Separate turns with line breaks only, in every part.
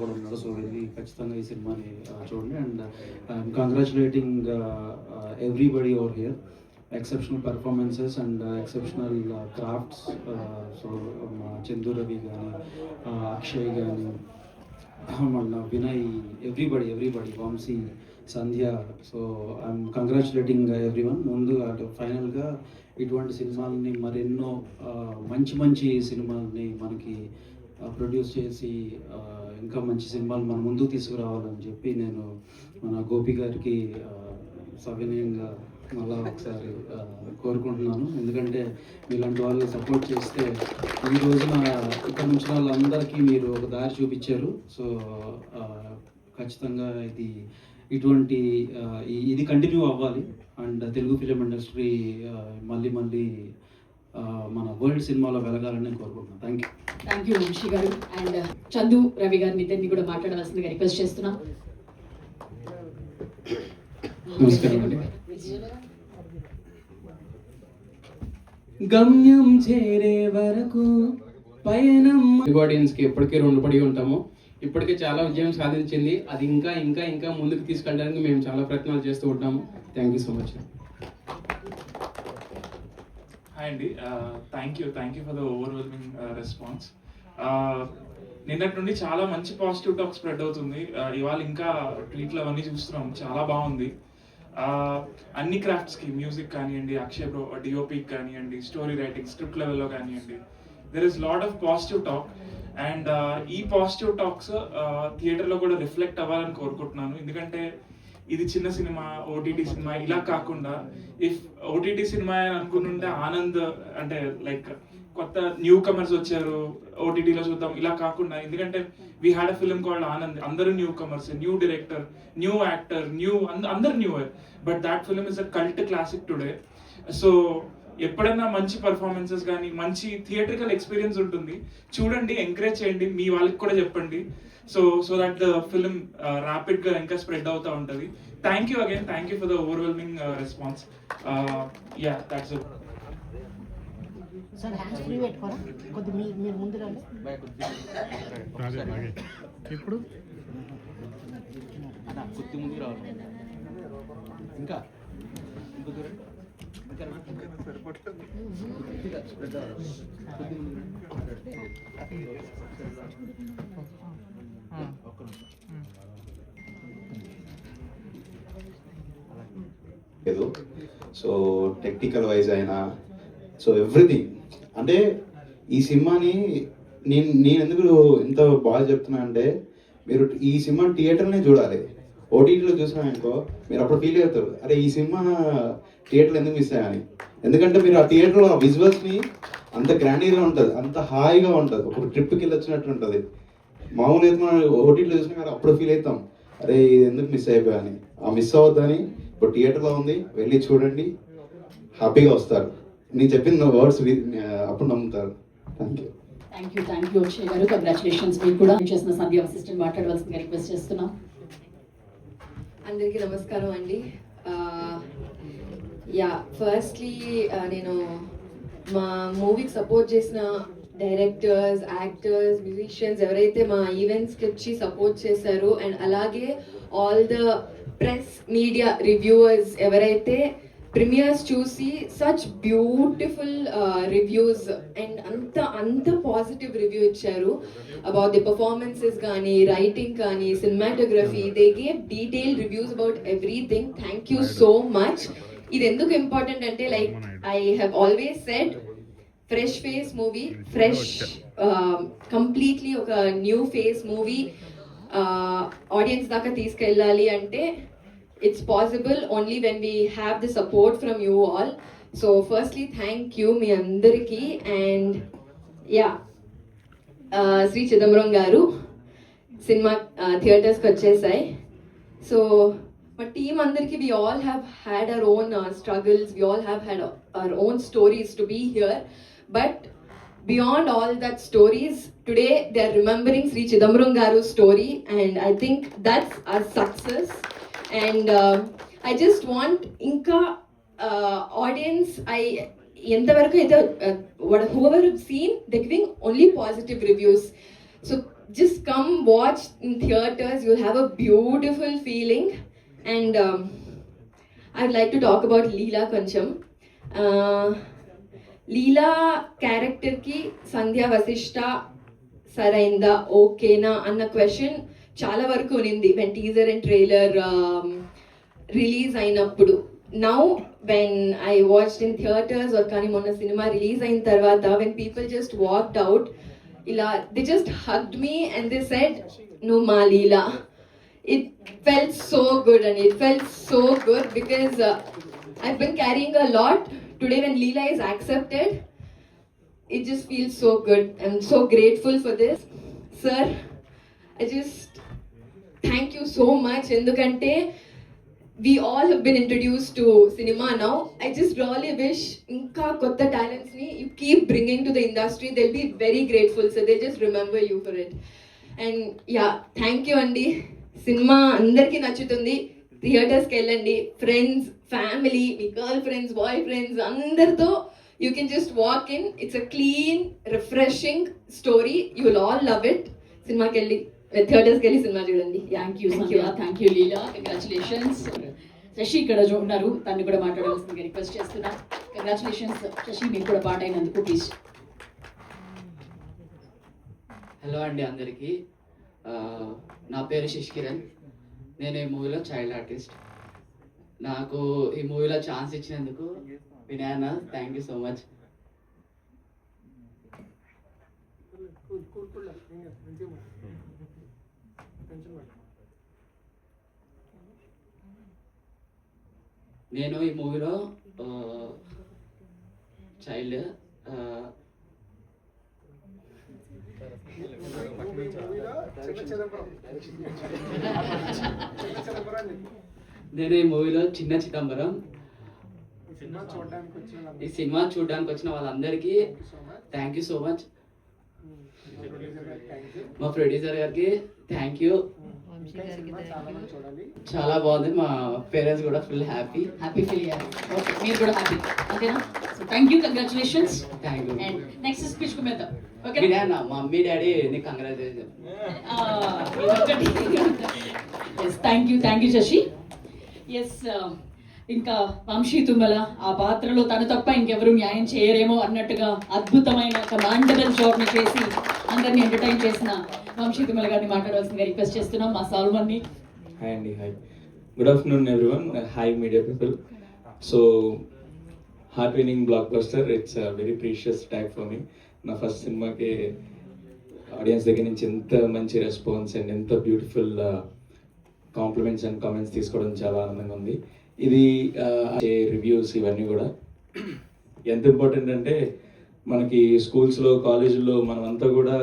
కూడా ఉన్నారు సో ఇది ఖచ్చితంగా ఈ సినిమాని చూడండి. And I'm congratulating everybody over here exceptional performances and exceptional crafts so మా చందు రవి కానీ అక్షయ్ కానీ మన Vinay everybody everybody Vamshi Sandhya. So I'm congratulating everyone ముందు అటు ఫైనల్గా ఇటువంటి సినిమాలని మరెన్నో మంచి మంచి సినిమాలని మనకి ప్రొడ్యూస్ చేసి ఇంకా మంచి సినిమాలు మన ముందుకు తీసుకురావాలని చెప్పి నేను మన గోపి గారికి సవినయంగా మళ్ళా ఒకసారి కోరుకుంటున్నాను. ఎందుకంటే మీలాంటి వాళ్ళు సపోర్ట్ చేస్తే ఈ రోజున ఇక్కడ నుంచి వాళ్ళందరికీ మీరు ఒక దారి చూపించారు. సో ఖచ్చితంగా ఇది ఇటువంటి ఇది కంటిన్యూ అవ్వాలి. అండ్ తెలుగు ఫిలిం ఇండస్ట్రీ మళ్ళీ మళ్ళీ మన వరల్డ్ సినిమాలో వెలగాలని నేను కోరుకుంటున్నాను. Thank you
thank you Vamshi గారు. అండ్ చందు రవి గారిని ఇద్దరిని కూడా మాట్లాడవలసిందిగా రిక్వెస్ట్ చేస్తున్నాం.
గమ్యం చేరే వరకు పయనం ఆడియన్స్కి ఎప్పటికీ రుణపడి ఉంటాము. ఇప్పటికే చాలా విజయం సాధించింది. అది ఇంకా ఇంకా ఇంకా ముందుకు తీసుకెళ్ళడానికి మేము చాలా ప్రయత్నాలు చేస్తూ ఉంటాము. Thank you so much
hi అండి. Thank you thank you for the overwhelming response నిన్నటి నుండి చాలా మంచి పాజిటివ్ టాక్ స్ప్రెడ్ అవుతుంది. ఇవాళ ఇంకా ట్వీట్లు అవన్నీ చూస్తున్నాం. చాలా బాగుంది. అన్ని క్రాఫ్ట్స్కి మ్యూజిక్ కానివ్వండి అక్షయ్ బ్రో డిఓపికి కానివ్వండి స్టోరీ రైటింగ్ స్క్రిప్ట్ లెవెల్లో కానివ్వండి there is lot of positive talk and ఈ పాజిటివ్ టాక్స్ థియేటర్లో కూడా రిఫ్లెక్ట్ అవ్వాలని కోరుకుంటున్నాను. ఎందుకంటే ఇది చిన్న సినిమా ఓటీటీ సినిమా ఇలా కాకుండా ఇఫ్ ఓటీటీ సినిమా అని అనుకుంటుంటే ఆనంద్ అంటే లైక్ కొత్త న్యూ కమర్స్ వచ్చారు ఓటీటీలో చూద్దాం ఇలా కాకుండా ఎందుకంటే we had a film called Anand అందరూ newcomers new director new actor new అందరు new but that film is a cult classic today so ఎప్పుడైనా మంచి పర్ఫార్మెన్సెస్ కానీ మంచి థియేట్రికల్ ఎక్స్పీరియన్స్ ఉంటుంది చూడండి ఎంకరేజ్ చేయండి మీ వాళ్ళకి కూడా చెప్పండి. So so that the film ర్యాపిడ్గా ఇంకా స్ప్రెడ్ అవుతా ఉంటుంది. Thank you again thank you for the overwhelming response yeah that's it
sir hands free పెట్టుకోరా? కొద్ది మీరు మీరు ముందు రండి.
ఇప్పుడు
కొద్ది ముందుకు రావాలి. ఇంకా?
సో టెక్నికల్ వైజ్ అయినా సో ఎవ్రీథింగ్ అంటే ఈ సినిమాని నేను నేను ఎందుకు ఇంత బాగా చెప్తున్నా అంటే మీరు ఈ సినిమా థియేటర్నే చూడాలి. ఓటీటీలో చూసినామనుకో మీరు అప్పుడు ఫీల్ అవుతారు. అరే ఈ సినిమా థియేటర్లు ఎందుకు మిస్ అయ్యాని? ఎందుకంటే మీరు ఆ థియేటర్లో ఆ విజువల్స్ని అంత గ్రాండీగా ఉంటుంది అంత హాయిగా ఉంటుంది. ఒక ట్రిప్కి వెళ్ళి వచ్చినట్టు ఉంటుంది. మామూలు అయితే మనం ఓటీటీలో చూసినా కానీ అప్పుడు ఫీల్ అవుతాం. అరే ఇది ఎందుకు మిస్ అయిపోయాని? ఆ మిస్ అవ్వద్దని ఇప్పుడు థియేటర్లో ఉంది వెళ్ళి చూడండి. హ్యాపీగా వస్తారు. నేను చెప్పిన వర్డ్స్ అప్పుడు నమ్ముతారు. Thank you
thank you thank you Akshay గారు. కంగ్రాచులేషన్స్ మీకు కూడా చేసిన సంధ్య అసిస్టెంట్ మాట్లాడవలసిందిగా రిక్వెస్ట్ చేస్తున్నాం.
అందరికీ నమస్కారం అండి. యా ఫస్ట్లీ నేను మా మూవీకి సపోర్ట్ చేసిన డైరెక్టర్స్ యాక్టర్స్ మ్యూజిషియన్స్ ఎవరైతే మా ఈవెంట్స్కి వచ్చి సపోర్ట్ చేశారో అండ్ అలాగే all the press media reviewers ఎవరైతే ప్రీమియర్స్ చూసి సచ్ బ్యూటిఫుల్ రివ్యూస్ అండ్ అంత అంత పాజిటివ్ రివ్యూ ఇచ్చారు. అబౌట్ ది పర్ఫార్మెన్సెస్ కానీ రైటింగ్ కానీ cinematography they gave detail reviews about everything thank you so much ఇది ఎందుకు ఇంపార్టెంట్ అంటే like I have always said fresh face movie fresh completely ఒక new face movie audience దాకా తీసుకెళ్ళాలి అంటే it's possible only when we have the support from you all so firstly thank you మీ అందరికీ. And yeah Shri Chidambaram garu cinema థియేటర్స్కి వచ్చేసాయి. So మా team అందరికీ we all have had our own struggles we all have had our own stories to be here but beyond all that stories today they are remembering Shri Chidambaram గారు story and I think that's our success and uh, i just want inka uh, audience i ఎంతవరకు అయితే whoever seen the giving only positive reviews so just come watch in theaters. You'll have a beautiful feeling. And um, I'd like to talk about Leela Kancham. Uh, Leela క్యారెక్టర్కి సంధ్యా వశిష్ట సరైందా ఓకేనా అన్న question చాలా వరకు ఉన్నింది when teaser and trailer release అయినప్పుడు now when I watch in theatres or కానీ మొన్న cinema release అయిన తర్వాత when people just walked out ఇలా they just hugged me and they said నువ్వు మా Leela it felt so good and it felt so good because uh, I've been carrying a lot. Today, when Leela is accepted, it just feels so good. I'm so grateful for this. Sir, I thank you so much ఎందుకంటే we all been introduced to cinema now I just really wish ఇంకా కొత్త టాలెంట్స్ని you keep bringing to the industry they'll be very grateful so they just remember you for it and yeah thank you అండి cinema అందరికీ నచ్చుతుంది. థియేటర్స్కి వెళ్ళండి. Friends family మీ girlfriends boyfriends అందరితో you can just walk in it's a clean refreshing story you'll all love it సినిమాకి వెళ్ళి. థియేటర్స్కి వెళ్ళి సినిమా చూడండి.
Thank you Sandhya thank you Leela congratulations Shashi ఇక్కడ జో- ఉన్నారు. తను కూడా మాట్లాడవలసిందిగా రిక్వెస్ట్ చేస్తున్నా. కంగ్రాచులేషన్స్ శశి. మీకు కూడా పాట అయినందుకు ప్లీజ్
హలో అండి అందరికీ. నా పేరు శశికిరణ్ నేను ఈ మూవీలో చైల్డ్ ఆర్టిస్ట్ నాకు ఈ మూవీలో ఛాన్స్ ఇచ్చినందుకు వినయన్న థ్యాంక్ యూ సో మచ్ నేను ఈ మూవీలో చైల్డ్ నేను ఈ మూవీలో చిన్న చిదంబరం. ఈ సినిమా చూడడానికి వచ్చిన వాళ్ళందరికీ థ్యాంక్ యూ సో మచ్ మా ప్రొడ్యూసర్ గారికి థ్యాంక్ యూ చాలా బాగుంది. మా పేరెంట్స్ కూడా ఫుల్ హ్యాపీ.
హ్యాపీ ఫీల్ అయ్యారు ఓకే మీరు కూడా హ్యాపీ అంతేనా so thank you
congratulations thank
you and next స్పీచ్కు మీద ఓకే
వినయన్న మమ్మీ డాడీ నీకు
congratulations thank you thank you Shashi yes ఇంకా వంశీ తుమ్మల ఆ పాత్రలో తను తప్ప ఇంకెవరు న్యాయం చేయరేమో అన్నట్టుగా అద్భుతమైన ఒక కమాండబుల్ జాబ్ని చేసి అందరిని ఎంటర్టైన్ చేసిన వంశీ తుమ్మల గారిని మాట్లాడవలసిందిగా రిక్వెస్ట్ చేస్తున్నాం. మా సాల్మన్ని.
హాయ్ అండి hi. Good afternoon everyone hi media people so heart winning blockbuster it's very precious tag for me నా ఫస్ట్ సినిమాకి ఆడియన్స్ దగ్గర నుంచి ఎంత మంచి రెస్పాన్స్ అండ్ ఎంత బ్యూటిఫుల్ కాంప్లిమెంట్స్ అండ్ కామెంట్స్ తీసుకోవడం చాలా ఆనందంగా ఉంది. ఇది రివ్యూస్ ఇవన్నీ కూడా. ఎంత ఇంపార్టెంట్ అంటే మనకి స్కూల్స్లో కాలేజీల్లో మనమంతా కూడా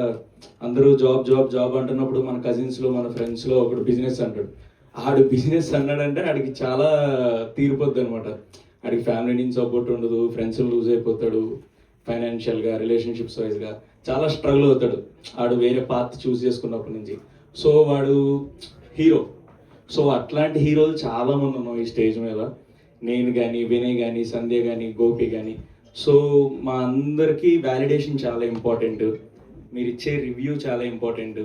అందరూ జాబ్ జాబ్ జాబ్ అంటున్నప్పుడు మన కజిన్స్లో మన ఫ్రెండ్స్లో ఒకడు బిజినెస్ అంటాడు. ఆడు బిజినెస్ అన్నాడంటే ఆడికి చాలా తీరిపోద్ది అనమాట ఆడికి ఫ్యామిలీ నుంచి సపోర్ట్ ఉండదు ఫ్రెండ్స్ లూజ్ అయిపోతాడు ఫైనాన్షియల్గా రిలేషన్షిప్స్ వైజ్గా చాలా స్ట్రగుల్ అవుతాడు. ఆడు వేరే పాత్ చూస్ చేసుకున్నప్పటి నుంచి. సో వాడు హీరో సో అట్లాంటి హీరోలు చాలా మంది ఉన్నాం ఈ స్టేజ్ మీద. నేను కానీ వినయ్ కానీ సంధ్య కానీ గోపి కానీ సో మా అందరికీ వ్యాలిడేషన్ చాలా ఇంపార్టెంట్ మీరు ఇచ్చే రివ్యూ చాలా ఇంపార్టెంట్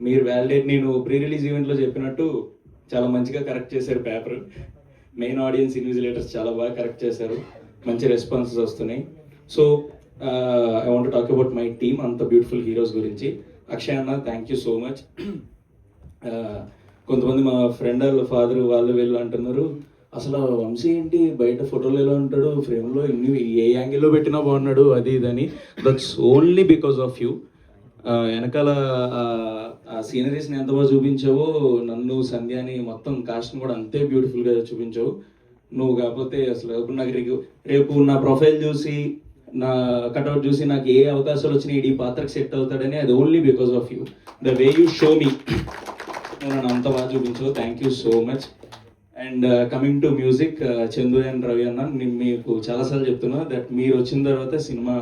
మీరు వ్యాలిడేట్ నేను ప్రీ రిలీజ్ ఈవెంట్లో చెప్పినట్టు చాలా మంచిగా కరెక్ట్ చేశారు పేపర్ మెయిన్ ఆడియన్స్ ఇన్విజిలేటర్స్ చాలా బాగా కరెక్ట్ చేశారు. మంచి రెస్పాన్సెస్ వస్తున్నాయి. So I want talk about my team అంత బ్యూటిఫుల్ హీరోస్ గురించి. అక్షయ్ అన్న థ్యాంక్ యూ సో మచ్ కొంతమంది మా ఫ్రెండ్ వాళ్ళ ఫాదర్ వాళ్ళు వీళ్ళు అంటున్నారు అసలు ఆ వంశీ ఏంటి? బయట ఫోటోలు ఎలా ఉంటాడు? ఫ్రేమ్లో ఇన్ని ఏ యాంగిల్లో పెట్టినా బాగున్నాడు? అది ఇదని. That's only because of you వెనకాల ఆ- సీనరీస్ని ఎంత బాగా చూపించావో నన్ను సంధ్యాని మొత్తం కాస్ట్ని కూడా అంతే బ్యూటిఫుల్గా చూపించావు. నువ్వు కాకపోతే అసలు ఇప్పుడు నాకు రేపు రేపు నా ప్రొఫైల్ చూసి నా కట్అవుట్ చూసి నాకు ఏ అవకాశాలు వచ్చినాయి ఈ పాత్రకు సెట్ అవుతాడని అది only because of you the way you show me నన్ను అంత బాగా చూపించావు. Thank you so much and coming to music Chandu and Ravi అన్న నేను మీకు చాలాసార్లు చెప్తున్నా దట్ మీరు వచ్చిన తర్వాత సినిమా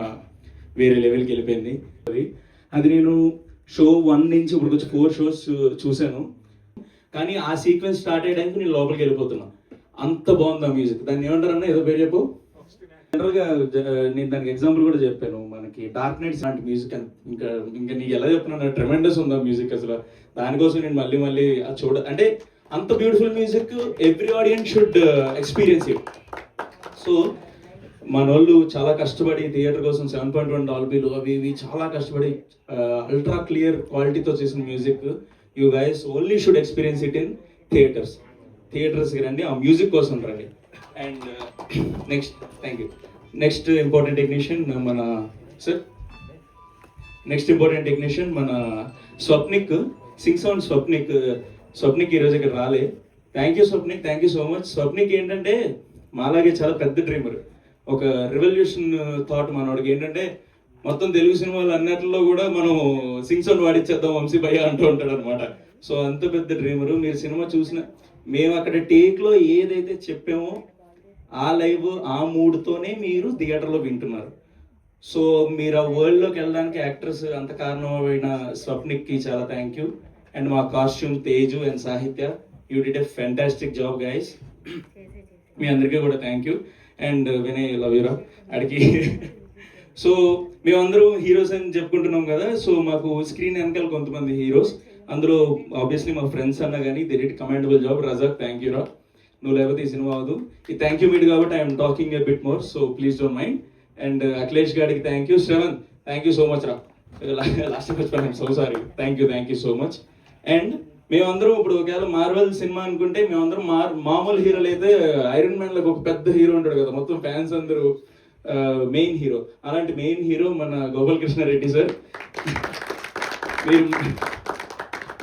వేరే లెవెల్కి వెళ్ళిపోయింది. అది అది నేను షో వన్ నుంచి ఇప్పుడు వచ్చి ఫోర్ షోస్ చూశాను. కానీ ఆ సీక్వెన్స్ స్టార్ట్ అయ్యడానికి నేను లోపలికి వెళ్ళిపోతున్నా. అంత బాగుంది ఆ మ్యూజిక్ దాన్ని ఏమంటారన్నా ఏదో పేరు చెప్పు. జనరల్గా నేను దానికి ఎగ్జాంపుల్ కూడా చెప్పాను. మనకి డార్క్ నైట్స్ లాంటి మ్యూజిక్ ఇంకా ఇంకా నీకు ఎలా చెప్తున్నా ట్రెమెండస్ ఉంది ఆ మ్యూజిక్ అసలు. దానికోసం నేను మళ్ళీ మళ్ళీ అది చూడ అంటే అంత beautiful music every audience should experience it so మన వాళ్ళు చాలా కష్టపడి థియేటర్ కోసం సెవెన్ పాయింట్ వన్ డాల్బీలు అవి ఇవి చాలా కష్టపడి అల్ట్రా క్లియర్ క్వాలిటీతో చేసిన music you guys only should experience it in theatres థియేటర్స్కి రండి ఆ మ్యూజిక్ కోసం రండి. And next thank you next important technician మన సార్ నెక్స్ట్ ఇంపార్టెంట్ టెక్నీషియన్ మన స్వప్నిక్. సింగ్ సౌండ్ స్వప్నిక్ స్వప్నిక్ ఈరోజు ఇక్కడ రాలే. Thank you Swapnik thank you so much Swapnik ఏంటంటే మాలాగే చాలా పెద్ద డ్రీమర్ ఒక రెవల్యూషన్ థాట్ uh, మనోడికి ఏంటంటే మొత్తం తెలుగు సినిమాలు అన్నిటిలో కూడా మనం సింగ్ సౌండ్ వాడిచ్చేద్దాం వంశీ భయ్య అంటూ ఉంటాడు అనమాట సో అంత పెద్ద డ్రీమరు మీరు సినిమా చూసిన మేము అక్కడ టేక్లో ఏదైతే చెప్పామో ఆ లైవ్ ఆ మూడ్తోనే మీరు థియేటర్లో వింటున్నారు. సో మీరు ఆ వరల్డ్లోకి వెళ్ళడానికి యాక్ట్రెస్ అంత కారణమైన స్వప్నిక్కి చాలా థ్యాంక్ యూ అండ్ మా costume Teju and Sahithya you did a fantastic job guys మీ అందరికీ కూడా thank you and Vinay love యూరా అడిగి. సో మేమందరూ హీరోస్ అని చెప్పుకుంటున్నాం కదా. సో మాకు స్క్రీన్ వెనకాల కొంతమంది హీరోస్ అందులో ఆబ్వియస్లీ మా ఫ్రెండ్స్ అన్నా కానీ they did commendable job Razak thank you రా. నువ్వు లేకపోతే ఈ సినిమా అవదు ఈ థ్యాంక్ యూ మీట్ కాబట్టి I'm talking a bit more so please don't mind and Akhilesh గారికి thank you Shravan thank you so much రా. Last so sorry thank you thank you so much and మేమందరం ఇప్పుడు ఒకవేళ Marvel cinema అనుకుంటే మేమందరం మార్ మామూలు హీరోలు అయితే ఐరన్ మ్యాన్లో ఒక పెద్ద హీరో ఉంటాడు కదా. మొత్తం ఫ్యాన్స్ అందరూ uh, మెయిన్ హీరో అలాంటి మెయిన్ హీరో మన గోపాల్ కృష్ణారెడ్డి సార్ మీరు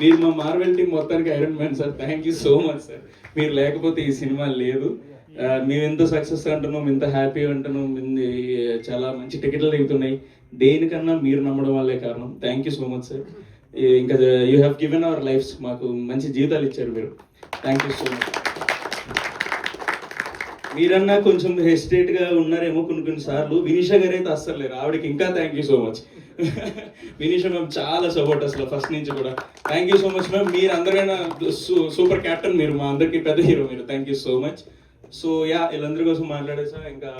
మీరు మా మార్వెల్ టీం మొత్తానికి Iron Man sir thank you so much sir మీరు లేకపోతే ఈ సినిమా లేదు. Uh, మేము ఎంత సక్సెస్ అంటున్నాం ఎంత హ్యాపీ అంటున్నాం చాలా మంచి టికెట్లు దిగుతున్నాయి. దేనికన్నా మీరు నమ్మడం వల్లే కారణం. Thank you so much sir ఇంకా you have given our lifes మాకు మంచి జీవితాలు ఇచ్చారు మీరు. థ్యాంక్ యూ సో మచ్ మీరన్నా కొంచెం హెసిటేట్గా ఉన్నారేమో కొన్ని కొన్ని సార్లు. వినీషా గారు అయితే అస్సలు లేరు. ఆవిడకి ఇంకా thank you so much Vinisha ma'am చాలా సపోర్ట్ అసలు ఫస్ట్ నుంచి కూడా. Thank you so much ma'am మీరు అందరైనా సూపర్ క్యాప్టెన్ మీరు మా అందరికి పెద్ద హీరో మీరు. Thank you so much so yeah వీళ్ళందరి కోసం మాట్లాడేసా? ఇంకా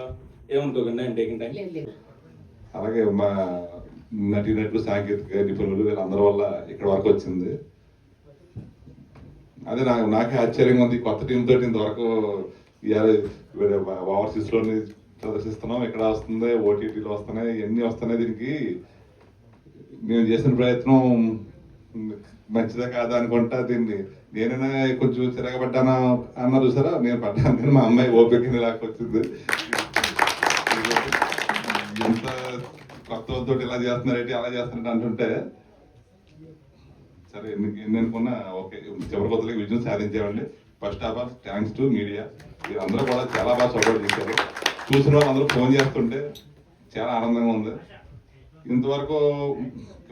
ఏమనుకోకండి అండ్ టేకింగ్ టైం
అలాగే మా నటీనటులు సాంకేతిక నిపుణులు వీళ్ళందరి వల్ల ఇక్కడ వరకు వచ్చింది. అదే నాకు నాకే ఆశ్చర్యంగా ఉంది. కొత్త టీం తోటి ఇంతవరకు ఓవర్సీస్లోని ప్రదర్శిస్తున్నాం. ఇక్కడ వస్తుంది? ఓటీటీలో వస్తున్నాయి? ఎన్ని వస్తున్నాయి దీనికి? మేము చేసిన ప్రయత్నం మంచిదా కాదా అనుకుంటా దీన్ని. నేనైనా కొంచెం తిరగబడ్డానా అన్నారు చూసారా? నేను పడ్డాను. మా అమ్మాయి ఓపిక వచ్చింది ఎంత కొత్త ఇలా చేస్తున్నారేంటి అలా చేస్తున్నారంటే అంటుంటే సరే ఎన్ని ఎన్ని అనుకున్నా ఓకే చివరి కొత్తలకి విజయం సాధించామండి first of all thanks to media వీరందరూ కూడా చాలా బాగా సపోర్ట్ చేశారు. చూసిన వాళ్ళు అందరూ ఫోన్ చేస్తుంటే చాలా ఆనందంగా ఉంది. ఇంతవరకు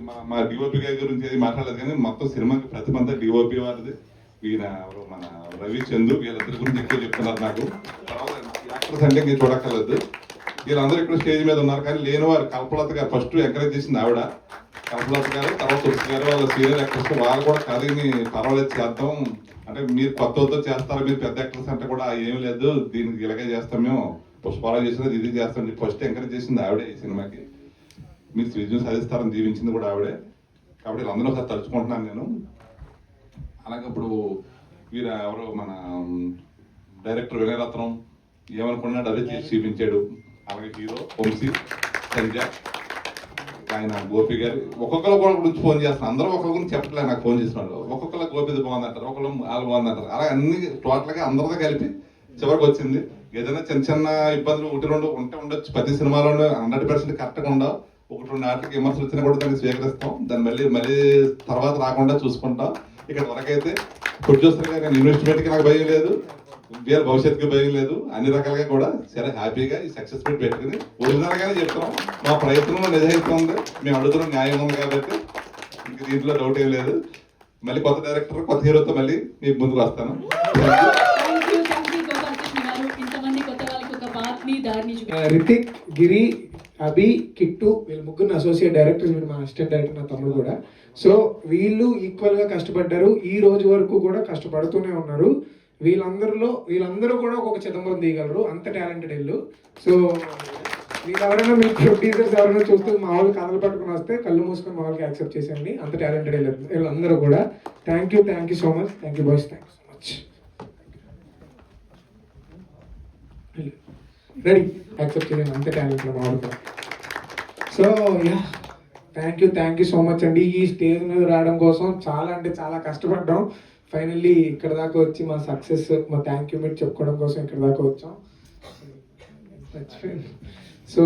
మా మా డిఓపి గారి గురించి ఏది మాట్లాడలేదు కానీ మొత్తం సినిమాకి ప్రతిమంతా డిఓపి వారిది ఈయన ఎవరు? మన రవి చందు వీళ్ళిద్దరి గురించి ఎక్కువ చెప్తున్నారు నాకు. తర్వాత యాక్టర్స్ అంటే నేను చూడక్కర్లేదు. వీళ్ళందరూ ఇక్కడ స్టేజ్ మీద ఉన్నారు కానీ లేని వారు కల్పలత గారు ఫస్ట్ ఎంకరేజ్ చేసింది ఆవిడ. కల్పలత గారు తర్వాత గారు వాళ్ళ సీనియర్ యాక్టర్స్ వాళ్ళు కూడా కథని పర్వాలేదు చేద్దాం. అంటే మీరు కొత్త వద్ద చేస్తారు? మీరు పెద్ద యాక్టర్స్ అంటే కూడా ఏమీ లేదు. దీనికి ఇలాగే చేస్తాం మేము. పుష్పాలు చేసినది ఇది చేస్తాం ఫస్ట్ ఎంకరేజ్ చేసింది ఆవిడే ఈ సినిమాకి. మీరు విజయం సాధిస్తారని దీవించింది కూడా ఆవిడే. కాబట్టి వీళ్ళందరూ ఒకసారి తలుచుకుంటున్నాను నేను. అలాగే ఇప్పుడు వీరు ఎవరు మన డైరెక్టర్ వినయరత్నం ఏమనుకున్నాడు అదే చేసి చూపించాడు. అలాగే హీరో వంశీ సంజ ఆయన గోపి గారు ఒక్కొక్కరు కూడా గురించి ఫోన్ చేస్తాను అందరూ ఒకరి గురించి చెప్పట్లేదు నాకు ఫోన్ చేసిన వాళ్ళు. ఒక్కొక్కరు గోపిది బాగుందంటారు ఒకళ్ళు వాళ్ళు బాగుందంటారు. అలా అన్ని టోటల్గా అందరితో కలిపి చివరికి వచ్చింది. ఏదైనా చిన్న చిన్న ఇబ్బందులు ఒకటి రెండు ఉంటే ఉండొచ్చు. ప్రతి సినిమాలోనే హండ్రెడ్ పర్సెంట్ కరెక్ట్గా ఉండవు. ఒకటి రెండు ఆటలకి విమర్శలు వచ్చినా కూడా దాన్ని స్వీకరిస్తాం. దాన్ని మళ్ళీ మళ్ళీ తర్వాత రాకుండా చూసుకుంటాం. ఇక్కడ వరకైతే ప్రొడ్యూసర్గా నేను ఇన్వెస్ట్మెంట్కి నాకు భయం లేదు. వేరే భవిష్యత్తుకి భయం లేదు. అన్ని రకాలుగా కూడా చాలా హ్యాపీగా ఈ సక్సెస్ మీట్ పెట్టుకుని ఒరిజినల్ గానే చెప్తాం మా ప్రయత్నంలో నిజాయితీ ఉంది మేము అడుగుతున్న న్యాయం ఉంది కాబట్టి ఇంక దీంట్లో డౌట్ ఏం లేదు. మళ్ళీ కొత్త డైరెక్టర్ కొత్త హీరోతో మళ్ళీ మీకు ముందుకు వస్తాను.
రితిక్ గిరి అభి కిట్టు వీళ్ళు ముగ్గురు అసోసియేట్ డైరెక్టర్స్ వీళ్ళు మా అసిస్టెంట్ డైరెక్టర్ నా తమ్ముడు కూడా. సో వీళ్ళు ఈక్వల్గా కష్టపడ్డారు. ఈ రోజు వరకు కూడా కష్టపడుతూనే ఉన్నారు. వీళ్ళందరిలో వీళ్ళందరూ కూడా ఒక్కొక్క చిదంబరం తీయగలరు. అంత టాలెంటెడ్ ఇల్లు సో వీళ్ళు ఎవరైనా మీ ఎవరైనా చూస్తూ మా వాళ్ళు కథలు పట్టుకుని వస్తే కళ్ళు మూసుకొని మా వాళ్ళకి యాక్సెప్ట్ చేసేయండి. అంత టాలెంటెడ్ వీళ్ళందరూ కూడా. Thank you thank you so much thank you boys thank you so much ready accept చేయండి. అంత టాలెంట్ మా వాళ్ళు so yeah thank you thank you so much అండి. ఈ స్టేజ్ మీద రావడం కోసం చాలా అంటే చాలా కష్టపడ్డాం. ఫైనల్లీ ఇక్కడ దాకా వచ్చి మా సక్సెస్ మా థ్యాంక్ యూ మీట్ చెప్పుకోవడం కోసం ఇక్కడ దాకా వచ్చాం. So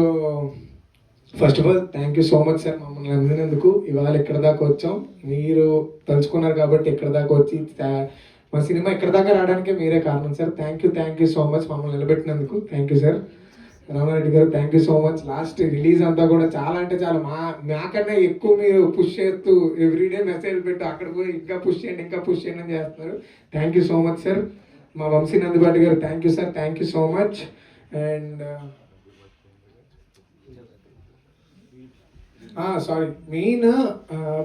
first of all thank you so much sir మమ్మల్ని అందినందుకు ఇవాళ ఇక్కడ దాకా వచ్చాం. మీరు తలుచుకున్నారు కాబట్టి ఇక్కడ దాకా వచ్చి మా సినిమా ఇక్కడ దాకా రావడానికే మీరే కారణం sir thank you thank you so much మమ్మల్ని నిలబెట్టినందుకు. థ్యాంక్ యూ సార్ రామారెడ్డి గారు thank you so much last release అంతా కూడా చాలా అంటే చాలా మా నాకన్నా ఎక్కువ మీరు పుష్ చేస్తూ ఎవ్రీడే మెసేజ్ పెట్టు అక్కడ పోయి ఇంకా పుష్ చేయండి ఇంకా పుష్ చేయండి అని చేస్తున్నారు. Thank you so much sir మా వంశీ నందిబాటి గారు thank you sir thank you so much and sorry main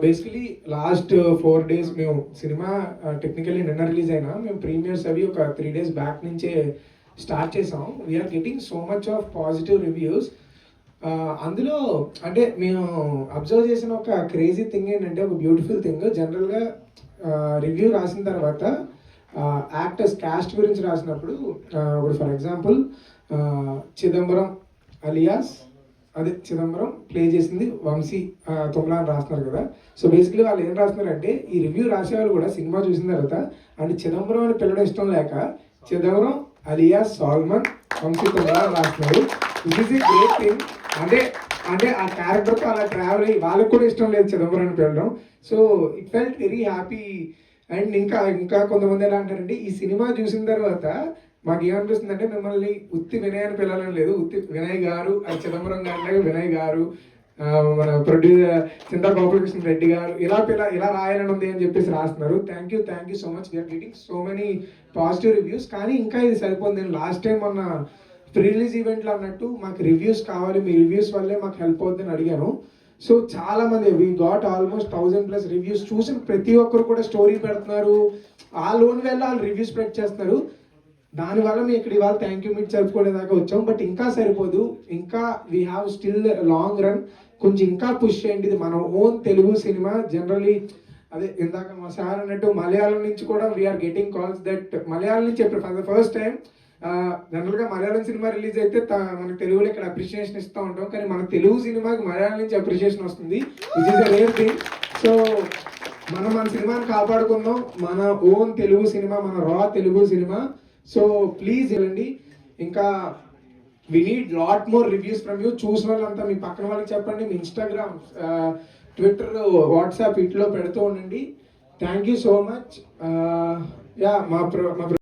basically last four days మేము సినిమా టెక్నికల్లీ uh, నిన్న రిలీజ్ అయినా మేము ప్రీమియర్స్ అవి ఒక త్రీ డేస్ బ్యాక్ నుంచే స్టార్ట్ చేసాం. We're getting so much of positive reviews అందులో అంటే మేము అబ్జర్వ్ చేసిన ఒక క్రేజీ థింగ్ ఏంటంటే ఒక బ్యూటిఫుల్ థింగ్ జనరల్గా రివ్యూ రాసిన తర్వాత యాక్టర్స్ క్యాస్ట్ గురించి రాసినప్పుడు ఇప్పుడు ఫర్ ఎగ్జాంపుల్ చిదంబరం అలియాస్ అదే చిదంబరం ప్లే చేసింది వంశీ తొమ్మిది అని రాస్తున్నారు కదా. సో బేసిక్లీ వాళ్ళు ఏం రాస్తున్నారంటే ఈ రివ్యూ రాసేవాళ్ళు కూడా సినిమా చూసిన తర్వాత అంటే చిదంబరం అని పిల్లడం ఇష్టం లేక చిదంబరం అలియా సాల్మన్ వంశీకుమార్ తొమ్మిది రాస్తున్నారు it is a great thing అంటే అంటే ఆ క్యారెక్టర్తో అలా ట్రావెల్ అయ్యి వాళ్ళకి కూడా ఇష్టం లేదు చిదంబరం అని so it felt very happy and ఇంకా ఇంకా కొంతమంది ఎలా అంటారంటే ఈ సినిమా చూసిన తర్వాత మాకు ఏమనిపిస్తుంది అంటే మిమ్మల్ని ఉత్తి వినయ్ అని పిలవాలని లేదు. ఉత్తి వినయ్ గారు అది చిదంబరం గారిలాగా వినయ్ గారు మన ప్రొడ్యూసర్ చింతా గోపాలకృష్ణ రెడ్డి గారు ఇలా ఇలా ఇలా రాయాలని ఉంది అని చెప్పేసి రాస్తున్నారు. Thank you thank you so much we're getting so many positive reviews కానీ ఇంకా ఇది సరిపోతుంది నేను లాస్ట్ టైం మొన్న ప్రీ రిలీజ్ ఈవెంట్లో అన్నట్టు మాకు రివ్యూస్ కావాలి మీ రివ్యూస్ వల్లే మాకు హెల్ప్ అవుతుందని అడిగాను. సో చాలా మంది we got almost thousand plus reviews చూసిన ప్రతి ఒక్కరు కూడా స్టోరీ పెడుతున్నారు. ఆ లోన్ వల్ల వాళ్ళు రివ్యూస్ స్ప్రెడ్ చేస్తున్నారు. దానివల్ల మేము ఇక్కడ ఇవాళ థ్యాంక్ యూ మీట్ జరుపుకోవడానికి వచ్చాం. బట్ ఇంకా సరిపోదు. ఇంకా we have still long run కొంచెం ఇంకా పుష్ చేయండి. ఇది మన ఓన్ తెలుగు సినిమా. జనరలీ అదే ఇందాక మా సార్ అన్నట్టు మలయాళం నుంచి కూడా we're getting calls that Malayalam నుంచి ఫర్ ద ఫస్ట్ టైం జనరల్గా మలయాళం సినిమా రిలీజ్ అయితే మన తెలుగులో ఇక్కడ అప్రిషియేషన్ ఇస్తూ ఉంటాం. కానీ మన తెలుగు సినిమాకి మలయాళం నుంచి అప్రిషియేషన్ వస్తుంది. Which is a rare thing so మనం మన సినిమాని కాపాడుకుందాం మన ఓన్ తెలుగు సినిమా మన రా తెలుగు సినిమా. సో ప్లీజ్ వెళ్ళండి ఇంకా we need lot more reviews from you చూసిన వాళ్ళంతా మీ పక్కన వాళ్ళకి చెప్పండి. మీ ఇన్స్టాగ్రామ్ ట్విట్టర్ వాట్సాప్ ఇట్లో పెడుతూ ఉండండి. Thank you so much yeah మా ప్ర మా